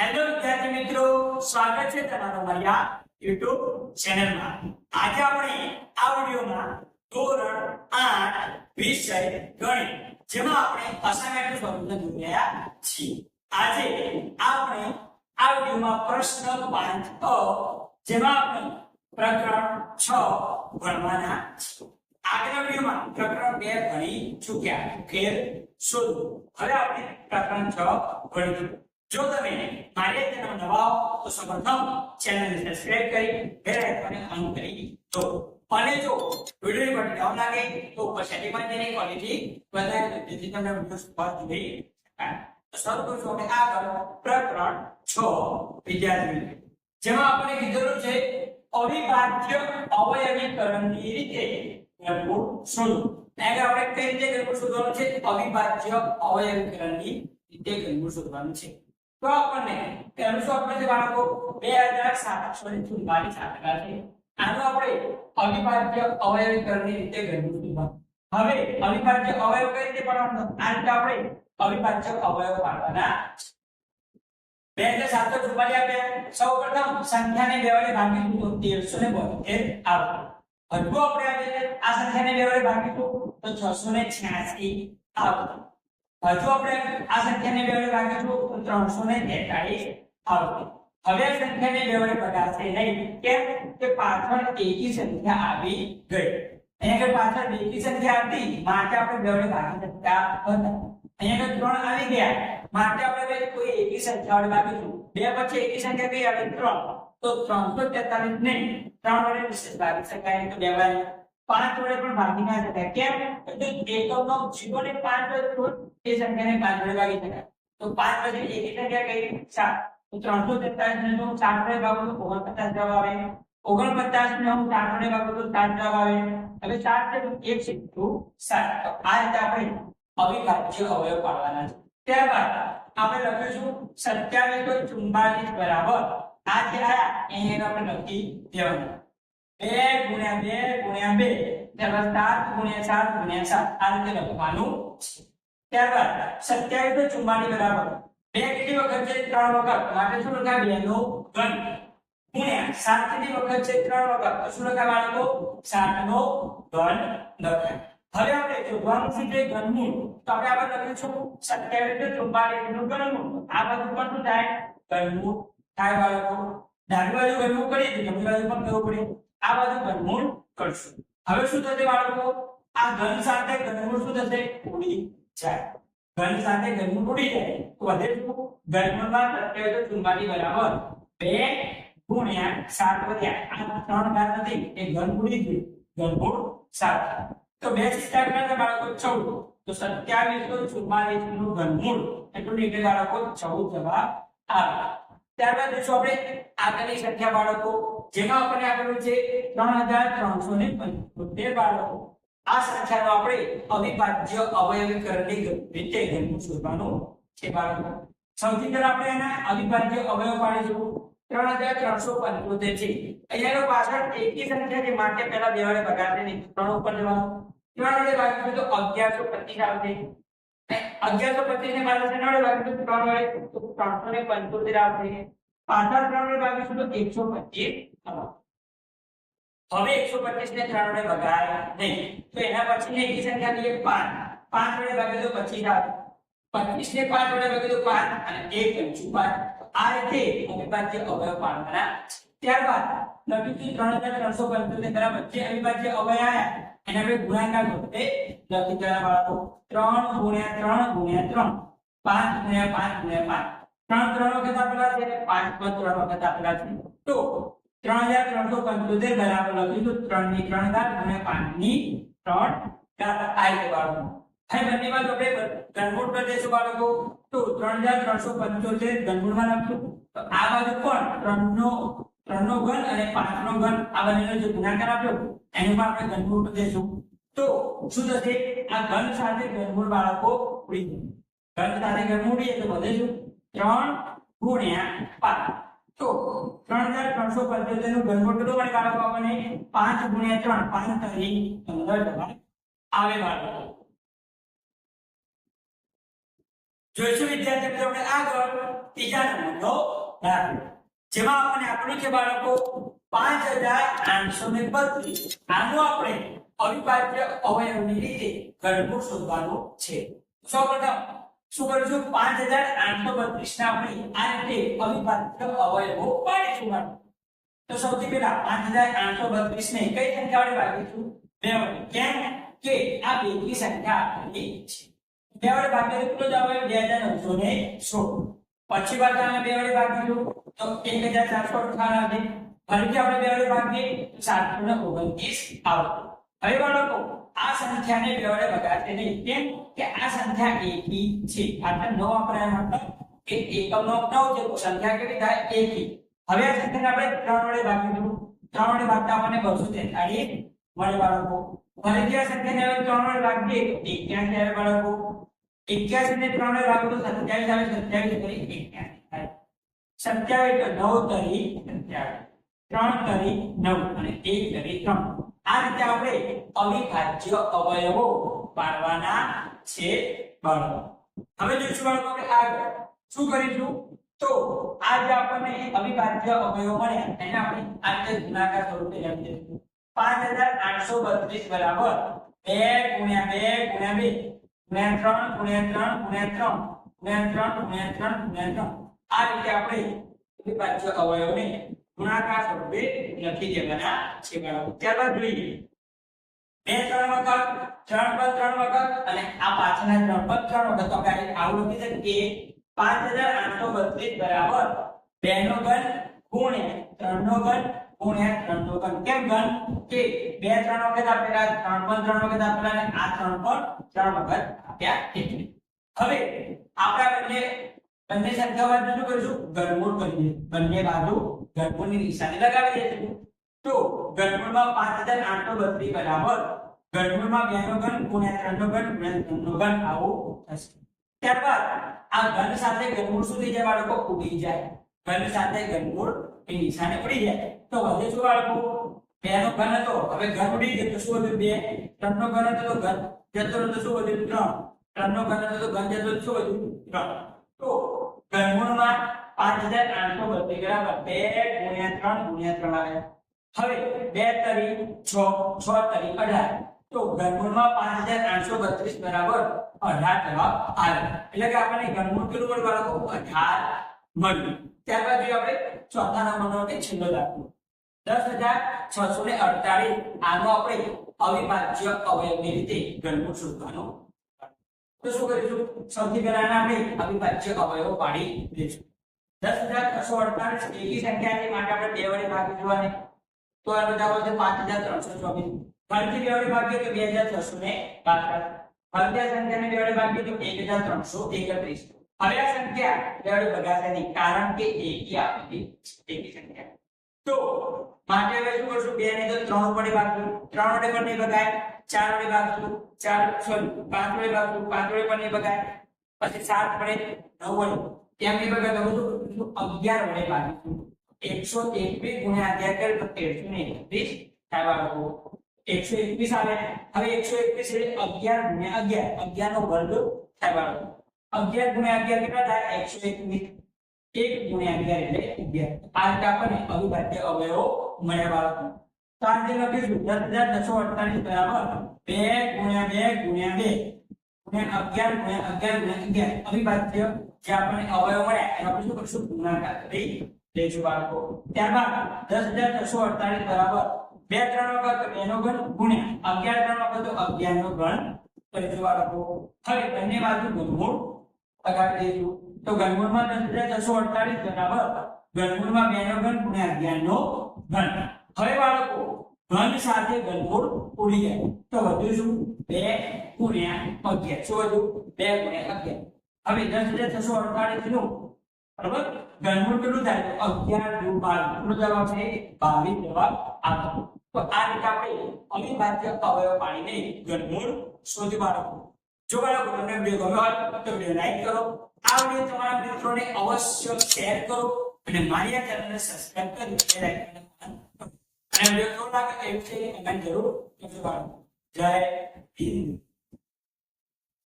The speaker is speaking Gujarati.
હેલો વિદ્યાર્થી મિત્રો, સ્વાગત છે તમારું મારી આ YouTube ચેનલમાં. આજે આપણે આ વિડિયોમાં ધોરણ 8 વિષય ગણિત, જેમાં આપણે અસાઇનમેન્ટ સ્વરૂપને જોયા છીએ. આજે આપણે આ વિડિયોમાં પ્રશ્ન 5 અ, જેમાં આપણે પ્રકરણ 6 ભણવાના છીએ. આગળના વિડિયોમાં પ્રકરણ 2 ભણી ચૂક્યા. ફેર શોધો. હવે આપણે પ્રકરણ 6 ભણીશું. જો તમે મારી ચેનલ નવા તો સૌપ્રથમ ચેનલને સબસ્ક્રાઇબ કરી બેલ આઇકોનને ઓન કરી દો અને જો વિડિયો પર ડાઉન લાગે, તો ઉપર સેટિંગમાં જઈને ક્વોલિટી વધારે દો જેથી તમને વિડિયો સ્પષ્ટ જોઈ શકાય તો કરશું આપણે આગળ પ્રકરણ 6 વિદ્યાર્થી. જેમાં આપણે કીધેલું છે, અવિભાજ્ય અવયવીકરણની રીતે ઘનમૂળ શોધો. આગળ આપણે કઈ રીતે ઘનમૂળ શોધવાનું છે, અવિભાજ્ય અવયવીકરણની રીતે ઘનમૂળ શોધવાનું છે. તો આપણને પહેલું શું આપણે બાળકો બે હજાર સાતસો ને ચુમ્માલીસ આંકડા છે. આનો આપણે અવિભાજ્ય અવયવીકરણની રીતે શોધવાનું હવે અવિભાજ્ય અવયવ કઈ રીતે પાડવાનો? આ રીતે આપણે અવિભાજ્ય અવયવ પાડવાના. બે હજાર સાતસો ચુમ્માલીસ આપ્યા સૌ પ્રથમ સંખ્યાને બે વડે ભાગીશું તો તેરસો ને બોતેર આવશે હજુ આપણે આ સંખ્યાને બે વડે ભાગીશું તો છસો ને છ્યાસી આવશે હજુ આપણે આ સંખ્યાને બે વડે ભાગીશું, તો ત્રણસો ને તેતાળીસ આવશે. હવે આ સંખ્યાને બે વડે ભગાશે નહીં, કેમ? કે પાછળ એકી સંખ્યા આવી ગઈ. અહીંયા કે પાછળ બેકી સંખ્યા હતી માટે આપણે બે વડે ભાગી શકતા હતા. અહીંયા કે ત્રણ આવી ગયા, માટે આપણે કોઈ એકી સંખ્યા વડે ભાગીશું. બે પછી એકી સંખ્યા કઈ આવી? ત્રણ. તો ત્રણસો તેતાલીસ ને ત્રણ વડે વિશેષ ભાગી શકાય તો બે વાર પાંચ વડે પણ ભાગી ના શકાય. કેમ? તો એકમનો જીરો ને પાંચ વડે એ સંખ્યાને પાંચ વડે ભાગી શકાય. તો પાંચ વડે એક સંખ્યા કઈ? સાત. તો ત્રણસો તેતાલીસ ને હું સાત વડે ભાગું તો ઓગણપચાસ જવાબ આવે. ઓગણપચાસ ને હું સાત વડે ભાગું તો સાત જવાબ આવે. હવે સાત છે તો એક છે તો સાત. તો આ રીતે આપણે અવિભાજ્ય અવયવ પાડવાના છે. ત્યારબાદ આપણે લખીશું સત્યાવીસો ચુમ્બાલીસ બરાબર. આ જે આયા એને આપણે લખી દેવાનું. બે ગુણ્યા બે ગુણ્યા બે. ત્યારબાદ સાત ગુણ્યા સાત ગુણ્યા સાત. આ રીતે લખવાનું ત્યારબાદ સત્યાવીસો ચુમ્માલીસ બરાબર. બે કેટલી વખત છે? ત્રણ વખત. બે નો ઘન. ગુણ્યા સાત કેટલી વખત છે? ત્રણ વખત. તો શું સાત નો ઘન લખાય. હવે આપણે શોધવાનું છે જે ઘનમૂળ તો આપણે આગળ લખીશું. સત્યાવીસ ચુમ્માલીસનું ઘનમૂળ આ બધું પણ શું થાય? ઘનમૂળ થાય બાળકો. ડાબી બાજુ ઘનમૂળ કરીએ બાજુ પણ કરવું પડે? આ બાજુ ઘનમૂળ કરશું. હવે શું થશે બાળકો? આ ઘન સાથે ઘનમૂળ શું થશે? ઉડી જાય. ઘન સાથે ઘનમૂળ ઉડી જાય. તો વધે શું? ઘનમૂળમાં સત્યાવીસ ચુમ્માલીસ બરાબર બે ગુણ્યા સાત વધ્યા. આ ત્રણ ઘાત નથી. એ ઘન ઉડી ગયું. ઘનમૂળ સાત. તો બે સિસ્ટા કેટલા છે બાળકો, ચૌદ. તો સત્યાવીસો ચુમ્માલીસનું ઘનમૂળ એટલું નીકળે બાળકો, ચૌદ જવાબ આવે. ત્યારબાદ જોશું આપણે આગળની સંખ્યા બાળકો, જેમાં આપણને આપેલું છે ત્રણ હજાર ત્રણસો ને પંચોતેર બાળકો. આ સંખ્યાનો આપણે અવિભાજ્ય અવયવીકરણની રીતે ઘનમૂળ શોધવાનું છે બાળકો. સૌથી પહેલા આપણે એના અવિભાજ્ય અવયવ પાડીશું ત્રણ હજાર ત્રણસો પંચોતેર છે. અહીંયાનો પાછળ એકી સંખ્યા છે, માટે પહેલા બે વડે ભગાશે ત્રણ ઉપર જવાનું. ત્રણ વડે ભાગીશું તો અગિયારસો પચીસ આવશે. અગિયારસો પચીસ ને મારે વડે ભાગીશું ત્રણ હવે એકસો પચીસ ને ત્રણ વડે ભગાય નહીં. તો એના પછી ને સંખ્યા લઈએ પાંચ. પાંચ વડે ભાગીએ તો પચીસ આવે. પચીસ ને પાંચ વડે ભાગીએ તો પાંચ અને એક પંચું પાંચ આ રીતે અવિભાજ્ય અવયવ પાડવાના ત્યારબાદ લખીશું ત્રણ હજાર ત્રણસો પંચોતેર તેના વચ્ચે અવિભાજ્ય અવયવ આયા એને આપણે ગુણાકાર કરતે લખી દેવાના બાળકો. ત્રણ ગુણ્યા ત્રણ ગુણ્યા ત્રણ. પાંચ ગુણ્યા પાંચ ગુણ્યા પાંચ. ત્રણ ત્રણ વખત આપેલા છે અને પાંચ પણ ત્રણ વખત આપેલા છે. તો ત્રણ હજાર ત્રણસો પંચોતેર બરાબર લખીશું ત્રણની ત્રણ ઘાત ગુણ્યા પાંચની ત્રણ ઘાત આ રીતે બાળકો. હવે બંને બાજુ આપણે ઘનમૂળ કરી દઈશું બાળકો. તો ત્રણ હજાર ત્રણસો પંચોતેર ઘનમૂળમાં લખશું. તો આ બાજુ પણ ત્રણ નો ત્રણ નો ઘન અને પાંચ નો ઘન આ બંનેનો જે ગુણાકાર આપ્યો, એની પણ આપણે ઘનમૂળ દઈશું તો શું થશે? આ ઘન સાથે ઘનમૂળ બાળકો ઉડી જશે ઘન સાથે ઘનમૂળ ઉડીએ તો વધે ત્રણ ગુણ્યા પાંચ. તો ત્રણ હજાર ત્રણસો પંચોતેરનું ઘનમૂળ કેટલું મળે બાળકો આપણને? પાંચ ગુણ્યા ત્રણ. પાંચ તરી પંદર જવાબ આવે બાળકો. જોઈશું વિદ્યાર્થી આપણે આગળ ત્રીજા નંબરનો જેમાં આપણે આપ્યું કે બાળકો પાંચ હજાર આઠસો ને બત્રીસ. આનું આપણે અવિભાજ્ય અવયવની રીતે ઘનમૂળ શોધવાનું છે. સૌપ્રથમ શું કરીશું? પાંચ હજાર આઠસો બત્રીસ ના આપણે આ રીતે અવિભાજ્ય અવયવો પાડીશું તો સૌથી પહેલા પાંચ હજાર આઠસો બત્રીસ ને કઈ સંખ્યા વડે ભાગીશું બે વડે કેમ? કે આ બેની સંખ્યા આપેલી છે. બે વડે ભાગીએ તો જવાબ બે હજાર નવસો ને સોળ. પછી અમે બે વડે ભાગીશું તો એક હજાર ચારસો અઠાવન આવે. ફરીથી આપણે બે વડે ભાગીએ, તો સાતસો ને ઓગણત્રીસ આવશે. હવે બાળકો, આ સંખ્યાને બે વડે ભગાશે નહીં. કેમ? કે આ સંખ્યા એકી છે. આટલે નવ આપણે મતલબ કે એકમનો નવ છે. સંખ્યા કેટલી થાય? એકી હવે આ સંખ્યાને આપણે ત્રણ વડે ભાગીશું ત્રણ વડે ભાગતા આપણને બસો તેતાળીસ મળે બાળકો. ફરીથી આ સંખ્યાને હવે ત્રણ વડે ભાગીએ તો એક્યાસી આવે બાળકો. એક્યાસી ને 3 ને ભાગો તો સત્યાવીસ આવે સત્યાવીસ કરી એક્યાસી. થાય સત્યાવીસ તો નવ તરી સત્યાવીસ. ત્રણ તરી નવ અને 1 તરી 3 આ રીતે આપણે અવિભાજ્ય અવયવો પાડવાના છે બાળકો. હવે જોઈશું બાળકો કે આગળ શું કરીશું? તો આ જે આપણને અવિભાજ્ય અવયવો મળ્યા, એને આપણે આ રીતે ગુણાકાર સ્વરૂપે લખી દઈશું. પાંચ હજાર આઠસો બત્રીસ બરાબર બે ગુણ્યા બે ગુણ્યા બે. ગુણ્યા ત્રણ ગુણ્યા ત્રણ ગુણ્યા ત્રણ ગુણ્યા ત્રણ ગુણ્યા ત્રણ આ રીતે આપણે અવિભાજ્ય અવયવોને ગુણાકાર સ્વરૂપે લખી દેવાના છે બાળકો ત્યારબાદ જોઈએ. ત્રણ વખત, ત્રણ પર ત્રણ વખત અને આ પાછળના ત્રણ પર ત્રણ વખત. તો આપણે આવું લખી શકીએ. પાંચ હજાર આઠસો બત્રીસ બરાબર. બે નો ઘન ગુણ્યા ત્રણ નો ઘન ગુણ્યા ત્રણ ઘન કેમ ઘન કે બે ત્રણ વખત આપેલા, ત્રણ પણ ત્રણ વખત આપેલા અને આ ત્રણ પણ ત્રણ વખત આપ્યા એટલે હવે આપણે બંને બંને સંખ્યા બાજુ શું કરીશું. ઘનમૂળ કરીએ બંને બાજુ ઘનમૂળની નિશાની લગાવી દઈશું. તો ઘનમૂળમાં પાંચ હજાર આઠસો બત્રીસ બરાબર. ઘનમૂળમાં બે નો ઘન ગુણ્યા ત્રણ નો ઘન ગુણ્યા ત્રણ નો ઘન આવું થશે. ત્યારબાદ આ ઘન સાથે ઘનમૂળ થઈ જાય? બાળકો, ઉડી જાય. ઘન સાથે ઘનમૂળ એ નિશાને પડી જાય. તો વધે શું બાળકો? બે નો ઘન હતો. હવે ઘન ઉડી ગયો તો શું વધ્યું બે? ત્રણ નો ઘન હતો તો ઘન જતો હતો શું વધ્યું ત્રણ. ત્રણ નો ઘન હતો તો ઘન જતો શું વધ્યું ત્રણ. તો ઘનમૂળમાં પાંચ હજાર આઠસો બત્રીસ બરાબર. બે ગુણ્યા ત્રણ ગુણ્યા ત્રણ આવે. હવે બે તરી છ છ તરી અઢાર. તો ઘનમૂળમાં પાંચ હજાર આઠસો બત્રીસ બરાબર અઢાર જવાબ આવે. એટલે કે આપણને ઘનમૂળ કેટલું મળ્યું બાળકો? અઢાર મળ્યું. ત્યારબાદ આપણે ચોથા નંબરનો કે છેલ્લો દાખલો. દસ હજાર છસો ને અડતાલીસ આનો આપણે અવિભાજ્ય અવયવની રીતે ઘનમૂળ શોધવાનો તો શું કરીશું? સૌથી પહેલા આપણે અવિભાજ્ય અવયવો પાડી દઈશું. દસ હજાર છસો અડતાલીસ એકી સંખ્યાની માટે આપણે બે વડે ભાગી જોવાની. તો એનો જવાબ આવશે પાંચ હજાર ત્રણસો ચોવીસ. ફરીથી બે વડે ભાગીએ તો બે હજાર છસો ને બાસઠ ફરીથી સંખ્યાને બે વડે ભાગીએ તો એક હજાર ત્રણસો એકત્રીસ. હવે આ સંખ્યા વડે ભગાશે નહીં કારણ કે એકી આપેલી એકી સંખ્યા. તો માટે હવે શું કરશું? બે ને તો ત્રણ વડે ભાગશું. ત્રણ વડે પણ નહીં ભગાય, ચાર વડે ભાગશું. ચાર, સોરી, પાંચ વડે ભાગશું. પાંચ વડે પણ નહીં ભગાય, પછી સાત વડે નવ વડે. કેમ નહીં ભગાય? તો બધું અગિયાર વડે ભાગીશું. એકસો એકવીસ ગુણ્યા અગિયાર કરે તો તેરસો ને એકવીસ થાય બાળકો એકસો એકવીસ આવે. હવે એકસો એકવીસ એટલે અગિયાર ગુણ્યા અગિયાર. અગિયાર નો વર્ગ થાય બાળકો અગિયાર ગુણ્યા અગિયાર કેટલા થાય? એકસો એકવીસ એક ગુણ્યા અગિયાર એટલે અગિયાર. આ રીતે આપણને અવિભાજ્ય અવયવો મળ્યા બાળકો. તો આ રીતે લખીશું દસ બરાબર? બે ગુણ્યા બે ગુણ્યા બે. ગુણ્યા અગિયાર ગુણ્યા અગિયાર ગુણ્યા અગિયાર. અવિભાજ્ય જે આપણને અવયવ મળ્યા, એનો આપણે શું કરીશું? ગુણાકાર કરી દઈશું બાળકો. ત્યારબાદ દસ હજાર છસો અડતાલીસ બરાબર? બે ત્રણ વખત બેનો ઘન ગુણ્યા. અગિયાર ત્રણ વખત તો અગિયાર નો ઘન કરીશું હવે બંને બાજુ ઘનમૂળ લગાવી દઈશું તો ઘનમૂળમાં બે નો ઘન અગિયાર. નો દસ હજાર છસો અડતાલીસનું બરાબર? ઘનમૂળ કેટલું થાય? તો અગિયાર બાર. જવાબ છે બાવીસ જવાબ આપો. તો આ રીતે આપણે અવિભાજ્ય અવયવ પાડીને ઘનમૂળ શોધી બાળકો. જો બાળકો તમને વીડિયો ગમ્યો હોય તો વીડિયો લાઈક કરો. આ વીડિયો તમારા મિત્રોને અવશ્ય શેર કરો અને મારી આ ચેનલને સબસ્ક્રાઇબ કરી બેલ આઇકનને અને વીડિયો કેવો લાગે એ વિશે કમેન્ટ જરૂર કરજો બાળકો. જય હિન્દ.